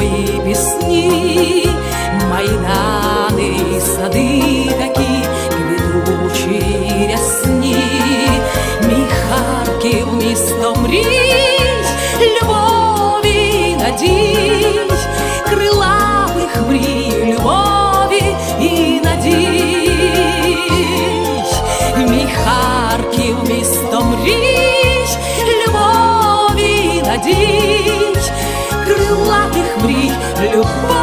твої пісні, майдани, і сади такі, квітучі і рясні, мій Харків, місто мрій, любові, надій, крилатих мрій, любові і надій, мій Харків, місто мрій, любові, і надій, крилатих